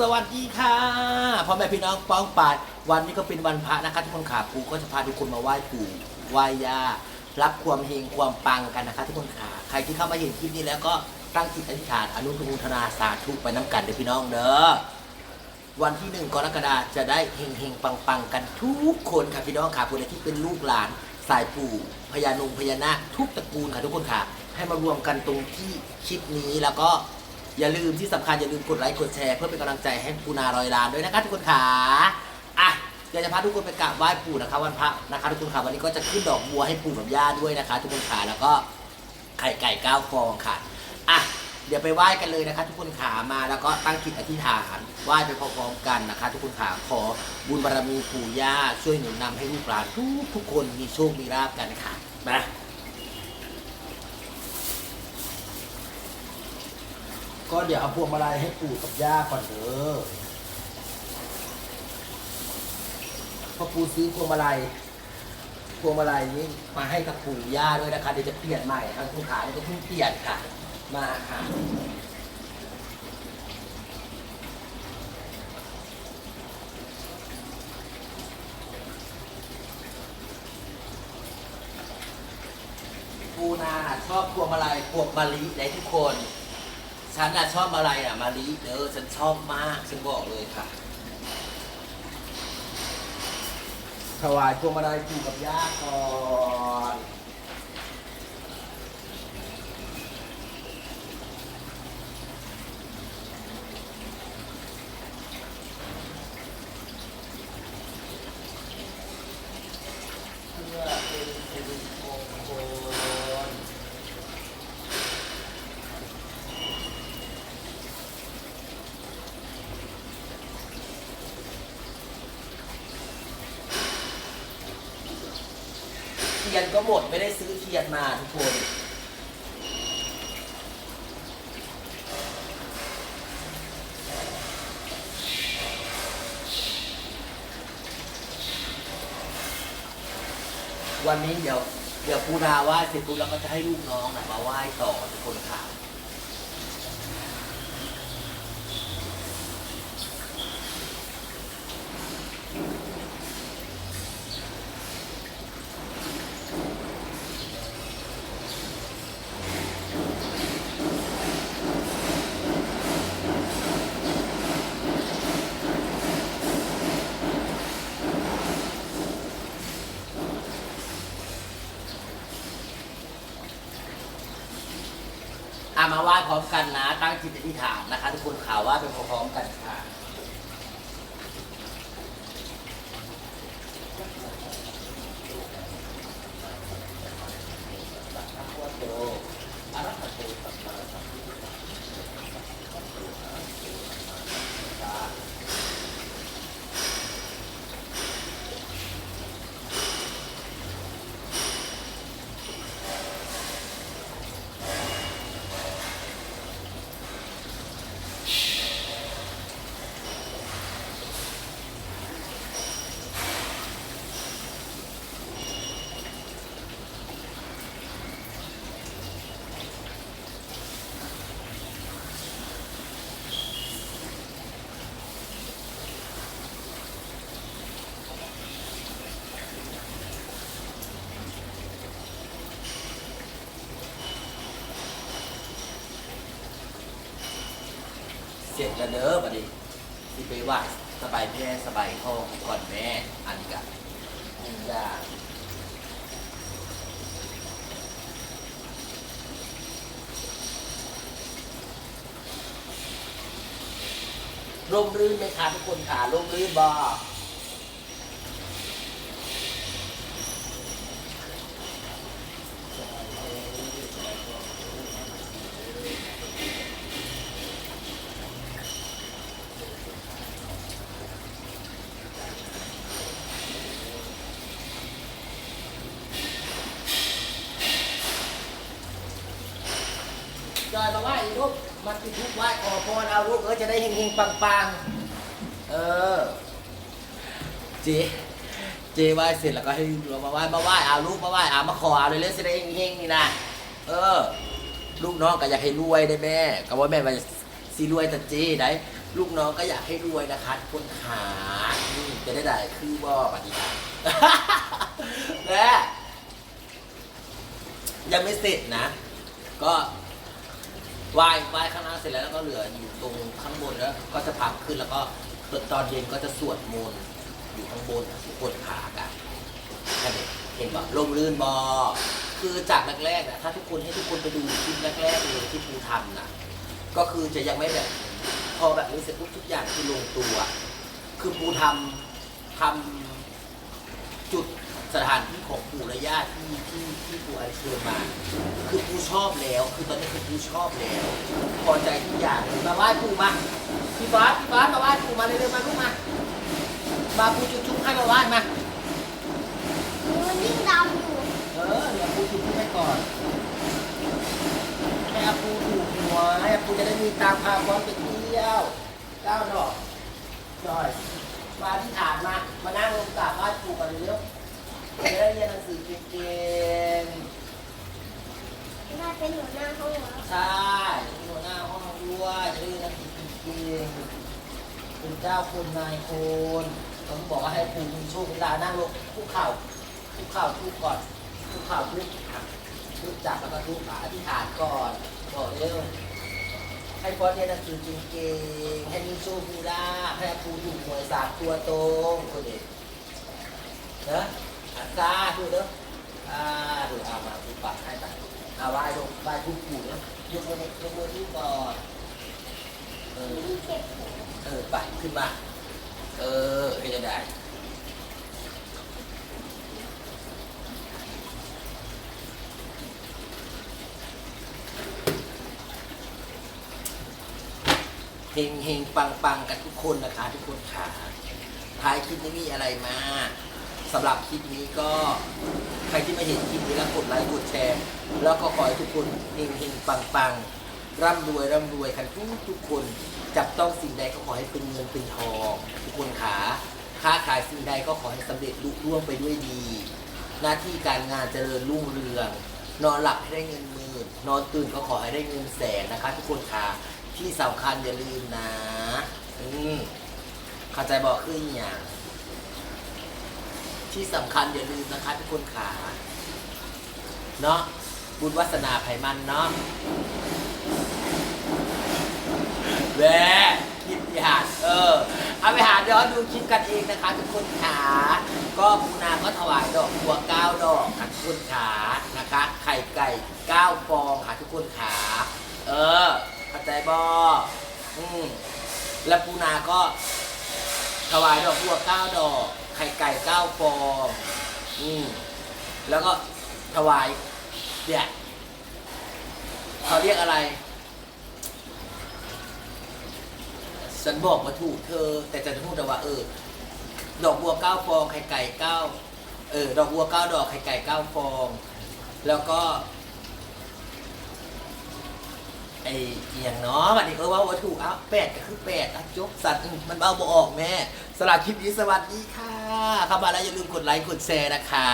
สวัสดีค่ะพ่อแม่พี่น้องป้องปายวันนี้ก็เป็นวันพระนะคะทุกคนขาปูก็จะพาทุกคนมาไหว้ปู่ไหว้ย่ารับความเฮงความปังกันนะคะ ทุกคนขาใครที่เข้ามาเห็นคลิปนี้แล้วก็ตั้งจิตอธิษฐานอนุโมทนาสาธุไปน้ำกันเด้อพี่น้องเด้อวันที่หนึ่งกรกฎาจะได้เฮงเฮงปังปังกันทุกคนค่ะพี่น้องค่ะคนใดที่เป็นลูกหลานสายปู่พญานุงพญานาคทุกตระกูลค่ะทุกคนค่ะ ให้มารวมกันตรงที่คลิปนี้แล้วก็ อย่าลืมที่สำคัญอย่าลืมกดไลค์กดแชร์เพื่อเป็นกำลังใจให้ปูนารอยล้านด้วยนะคะทุกคนค่ะอะเดี๋ยวจะพาทุกคนไปกราบไหว้ปู่นะคะวันพระนะคะทุกคนค่ะวันนี้ก็จะขึ้นดอกบัวให้ปู่กับย่าด้วยนะคะ ทุกคนค่ะแล้วก็ไข่ไก่เก้าฟองค่ะอะเดี๋ยวไปไหว้กันเลยนะคะ ทุกคนขามาแล้วก็ตั้งจิตอธิษฐานไหว้ไปพร้อมๆกันนะคะ ทุกคนขาขอบุญบารมีปู่ย่าช่วยหนุนนำให้ลูกหลานทุกทุกคนมีโชคมีลาภกันค่ะนะ ก็เดี๋ยวเอาพวงมาลัยให้ปู่กับย่าก่อนเด้อพอปู่ซื้อพวงมาลัยพวงมาลัยนี้มาให้กับปู่ย่าด้วยนะคะเดี๋ยวจะเปลี่ยนใหม่ทางคุณขาก็เพิ่งเปลี่ยนค่ะ มาค่ะปูนาชอบพวงมาลัยพวงมะลิในทุกคน ฉันน่ะชอบอะไรอะมาลีเด้อฉันชอบมากฉันบอกเลยค่ะ ถวายพวงมาลัยปู่กับย่าก่อนเพื่อเป็นสิริมงคล เทียนก็หมดไม่ได้ซื้อเทียนมาทุกคนวันนี้เดี๋ยวเดี๋ยวปูนาไหว้เสร็จปุ๊บแล้วก็จะให้ลูกน้องนะมาไหว้ต่อทุกคนค่ะ ไหว้พร้อมกันนะ ตั้งจิตอธิษฐานนะคะ ทุกคนข่าวว่าเป็นพร้อมกันค่ะ เสร็จแล้วเด้อบัดนี้ที่ไปไหว้สบายแม่สบายท้องก่อนแม่อันนี้กันยาร่มรื่นไหมคะทุกคนค่ะร่มรื่นบ จอยมาไหว้อีกลูกมาติดทุกไหว้ขอพรเอาลูกเออจะได้เฮงๆปังๆ เออเจเจไหว้เสร็จแล้วก็ให้เรามาไหว้มาไหว้เอาลูกมาไหว้เอามาขอเอาเลยเรื่องจะได้เฮงๆนี่นะเออ ลูกน้องก็อยากให้รวยได้แม่ก็ว่าแม่ว่าสิรวยแต่เจได้ลูกน้องก็อยากให้รวยนะคะคนขาจะได้ได้คือบ่ปฏิบัติและยังไม่เสร็จนะ ก็ ไหว้ไหว้ข้างล่างเสร็จแล้วแล้วก็เหลืออยู่ตรงข้างบนแล้ว ก็จะพักขึ้นแล้วก็ตอนเย็นก็จะสวดมนต์อยู่ข้างบนทุกคนขากันเห็นบ่ลมลื่นบอคือจากแรกๆนะถ้าทุกคนให้ทุกคนไปดูคลิปแรกๆเลยที่ภูทำนะก็คือจะยังไม่แบบพอแบบนี้เสร็จปุ๊บทุกอย่างคือลงตัว คือปูทำทำจุด สถานที่ของปู่และย่าที่ที่ที่ปู่อัญเชิญมา คือปูชอบแล้ว คือตอนนี้คือปูชอบแล้ว พอใจทุกอย่างเลยมาไหว้ปู่มาพี่บาสพี่บาสมาไหว้ปู่มาเร็วๆมาลูกมามาปูจุ๊บๆให้มาไหว้มามันยิ่งดำอยู่เออเดี๋ยวปูจุ๊บให้ก่อนให้อาปูถูกหัวให้อาปูจะได้มีตามพาบอลไปเที่ยวเก้าดอกหน่อยมาที่ฐานมา มานั่งลงกราบไหว้ปู่กันเร็วๆ จะได้เรียนหนังสือเก่งน่าเป็นหัวหน้าห้องเหรอๆใช่เป็นหัวหน้าห้องด้วยจะได้เรียนหนังสือเก่งๆเป็นเจ้าคนนายคนต้องบอกว่าให้ปู่มีโชคเวลานั่งลงคุกเข่าคุกเข่าทุกก่อนคุกเข่าทุกอะทุกจับแล้วก็ทุกขาอธิษฐานก่อนบอกเร็วให้ฟอเรียนหนังสือเก่งๆให้มีโชคมีลาภให้ครูถูกหวยสามตัวตรงคนเด็กเนอะ อาซาดูเนอะอ่าดูเอามาดูปัดให้ไปเอาไหว้ลงไหว้ทุกปู่นะยกมือยกมือทุกก่อนเออเก็บหัวเออไปขึ้นมา เออให้จะได้เฮงเฮงปังปังกันทุกคนนะคะทุกคนค่ะท้ายคลิปนี้มีอะไรมา สำหรับคลิปนี้ก็ใครที่ม่เห็นคลิปนี้แล้วกดไลค์กดแชร์ แล้วก็ขอให้ทุกคนเฮงเฮงปังปังร่ำรวยร่ำรวยกันทุกทุกคน จับต้องสิ่งใดก็ขอให้เป็นเงินเป็นทองทุกคนขาค้าขายสิ่งใดก็ขอให้สำเร็จลุล่วงไปด้วยดี หน้าที่การงานเจริญรุ่งเรือง นอนหลับให้ได้เงินหมื่นนอนตื่นก็ขอให้ได้เงินแสนนะคะ ทุกคนค่ะที่สำคัญอย่าลืมนะอืมเข้าใจบอกคืออย่าง ที่สำคัญอย่าลืมนะคะทุกคนขาเนาะบุญวัสนาไผมันเนาะแหวคลิปที่หาดเออ เอาไปหาย้อนดูคลิปกันเองนะคะ ทุกคนขาก็ปูนาก็ถวายดอกบัวเก้าดอกค่ะทุกคนขานะคะ ไข่ไก่เก้าฟองค่ะทุกคนขาเออเข้าใจบออืมแล้วปูนาก็ถวายดอกบัวเก้าดอก ไข่ไก่เก้าฟองอืมแล้วก็ถวายเนี่ยเขาเรียกอะไร ฉันบอกมาถูกเธอ แต่จะพูดแต่ว่าเออ ดอกบัวเก้าฟองไข่ไก่เก้าเออ ดอกบัวเก้าดอกไข่ไก่เก้าฟอง แล้วก็ ไอ้เอียงเนาะวันนี้เออว่าวัตถุอ้าวแปดก็คือแปดอะจบสัตว์อืมมันเบาบ่ออกแม่สำหรับคลิปนี้สวัสดีค่ะเข้ามาแล้วอย่าลืมกดไลค์กดแชร์นะคะ